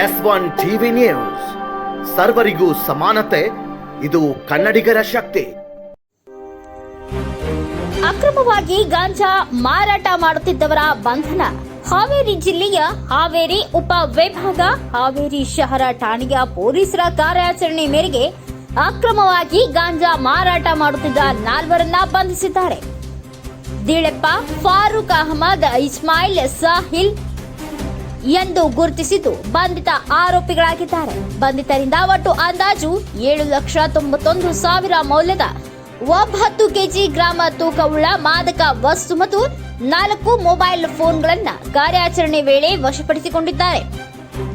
S one TV news. ಸರ್ವರಿಗೂ ಸಮಾನತೆ, ಇದು ಕನ್ನಡಿಗರ ಶಕ್ತಿ. ಅಕ್ರಮವಾಗಿ ಗಾಂಜಾ ಮಾರಾಟ ಮಾಡುತ್ತಿದ್ದವರ ಬಂಧನ. ಹಾವೇರಿ ಜಿಲ್ಲೆಯ ಹಾವೇರಿ ಉಪ ವಿಭಾಗ, ಹಾವೇರಿ ಶಹರ ಠಾಣೆಯ ಪೊಲೀಸರ ಕಾರ್ಯಾಚರಣೆ ಮೇರೆಗೆ ಅಕ್ರಮವಾಗಿ ಗಾಂಜಾ ಮಾರಾಟ ಮಾಡುತ್ತಿದ್ದ ನಾಲ್ವರನ್ನ ಬಂಧಿಸಿದ್ದಾರೆ. ದಿಳೆಪ್ಪ, ಫಾರೂಕ್ ಅಹಮದ್, ಇಸ್ಮಾಯಿಲ್, ಸಾಹಿಲ್ ಎಂದು ಗುರುತಿಸಿದ್ದು ಬಂಧಿತ ಆರೋಪಿಗಳಾಗಿದ್ದಾರೆ. ಬಂಧಿತರಿಂದ ಒಟ್ಟು ಅಂದಾಜು ಏಳು ಲಕ್ಷ ತೊಂಬತ್ತೊಂದು ಸಾವಿರ ಮೌಲ್ಯದ ಒಂಬತ್ತು ಕೆಜಿ ಗ್ರಾಮ ತೂಕವುಳ್ಳ ಮಾದಕ ವಸ್ತು ಮತ್ತು ನಾಲ್ಕು ಮೊಬೈಲ್ ಫೋನ್ಗಳನ್ನು ಕಾರ್ಯಾಚರಣೆ ವೇಳೆ ವಶಪಡಿಸಿಕೊಂಡಿದ್ದಾರೆ.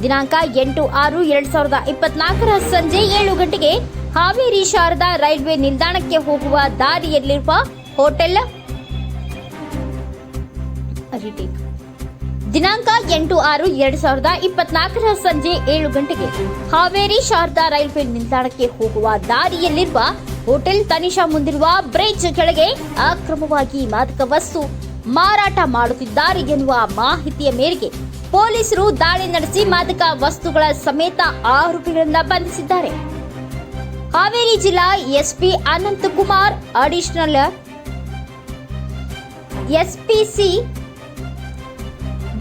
ದಿನಾಂಕ ಎಂಟು ಆರು ಎರಡ್ ಸಾವಿರದ ಇಪ್ಪತ್ನಾಲ್ಕರ ಸಂಜೆ ಏಳು ಗಂಟೆಗೆ ಹಾವೇರಿ ಶಾರದಾ ರೈಲ್ವೆ ನಿಲ್ದಾಣಕ್ಕೆ ಹೋಗುವ ದಾರಿಯಲ್ಲಿರುವ ಹೋಟೆಲ್. ದಿನಾಂಕ ಎಂಟು ಆರು ಎರಡು ಸಾವಿರದ ಇಪ್ಪತ್ನಾಲ್ಕರ ಸಂಜೆ ಏಳು ಗಂಟೆಗೆ ಹಾವೇರಿ ಶಾರದಾ ರೈಲ್ವೆ ನಿಲ್ದಾಣಕ್ಕೆ ಹೋಗುವ ದಾರಿಯಲ್ಲಿರುವ ಹೋಟೆಲ್ ತನಿಷಾ ಮುಂದಿರುವ ಬ್ರಿಡ್ಜ್ ಕೆಳಗೆ ಅಕ್ರಮವಾಗಿ ಮಾದಕ ವಸ್ತು ಮಾರಾಟ ಮಾಡುತ್ತಿದ್ದಾರೆ ಎನ್ನುವ ಮಾಹಿತಿಯ ಮೇರೆಗೆ ಪೊಲೀಸರು ದಾಳಿ ನಡೆಸಿ ಮಾದಕ ವಸ್ತುಗಳ ಸಮೇತ ಆರೋಪಿಗಳನ್ನ ಬಂಧಿಸಿದ್ದಾರೆ. ಹಾವೇರಿ ಜಿಲ್ಲಾ SP Ananthakumar, additional SP C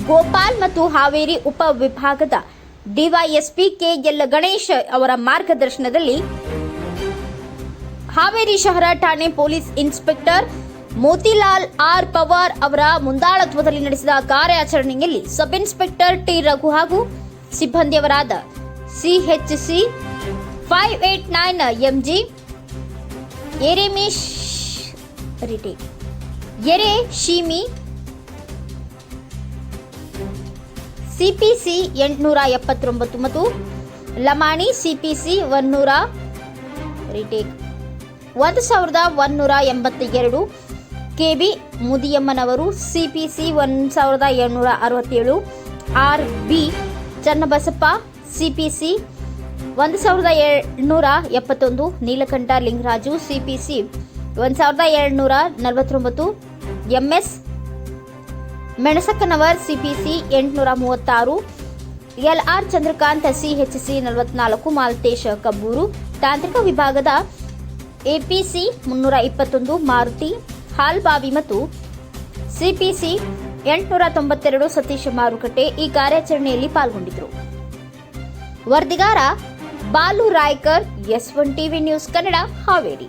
Gopal ಮತ್ತು ಹಾವೇರಿ ಉಪ ವಿಭಾಗದ ಡಿವೈಎಸ್ಪಿ ಕೆಎಲ್ ಗಣೇಶ್ ಅವರ ಮಾರ್ಗದರ್ಶನದಲ್ಲಿ ಹಾವೇರಿ ಶಹರ ಠಾಣೆ police inspector Motilal R Pawar ಅವರ ಮುಂದಾಳತ್ವದಲ್ಲಿ ನಡೆಸಿದ ಕಾರ್ಯಾಚರಣೆಯಲ್ಲಿ ಸಬ್ ಇನ್ಸ್ಪೆಕ್ಟರ್ ಟಿ ರಘು ಹಾಗೂ ಸಿಬ್ಬಂದಿಯವರಾದ CHC five eight nine MG ಎರೆಮಿಶ್ ಎರೆ ಶೀಮಿ ಸಿಪಿಸಿ ಎಂಟುನೂರ ಎಪ್ಪತ್ತೊಂಬತ್ತು ಮತ್ತು ಲಮಾಣಿ ಸಿಪಿಸಿ ಒನ್ನೂರ ರಿಟೇಕ್. ಒಂದು ಸಾವಿರದ ಒನ್ನೂರ ಎಂಬತ್ತ ಎರಡು ಕೆಬಿ ಮುದಿಯಮ್ಮನವರು ಸಿಪಿಸಿ ಒಂದು ಸಾವಿರದ ಏಳ್ನೂರ ಅರವತ್ತೇಳು. ಆರ್ ಬಿ ಚನ್ನಬಸಪ್ಪ ಸಿಪಿಸಿ ಒಂದು ಸಾವಿರದ ಏಳ್ನೂರ ಎಪ್ಪತ್ತೊಂದು. ನೀಲಕಂಠ ಲಿಂಗರಾಜು ಸಿಪಿಸಿ ಒಂದು ಸಾವಿರದ ಏಳ್ನೂರ ನಲವತ್ತೊಂಬತ್ತು. ಎಂಎಸ್ ಮೆಣಸಕ್ಕನವರ್ ಸಿಪಿಸಿ ಎಂಟುನೂರ ಮೂವತ್ತಾರು, ಎಲ್ಆರ್ ಚಂದ್ರಕಾಂತ್ ಸಿಎಚ್ಸಿ ನಲವತ್ನಾಲ್ಕು, ಮಾಲ್ತೇಶ್ ಕಬ್ಬೂರು, ತಾಂತ್ರಿಕ ವಿಭಾಗದ ಎಪಿಸಿ ಮುನ್ನೂರ ಇಪ್ಪತ್ತೊಂದು, ಮಾರುತಿ, ಹಾಲ್ಬಾವಿ ಮತ್ತು ಸಿಪಿಸಿ ಎಂಟುನೂರ ತೊಂಬತ್ತೆರಡು ಸತೀಶ್ ಮಾರುಕಟ್ಟೆ ಈ ಕಾರ್ಯಾಚರಣೆಯಲ್ಲಿ ಪಾಲ್ಗೊಂಡಿದ್ದರು. ವರದಿಗಾರ Balu Raikar, S one TV news Kannada Haveri.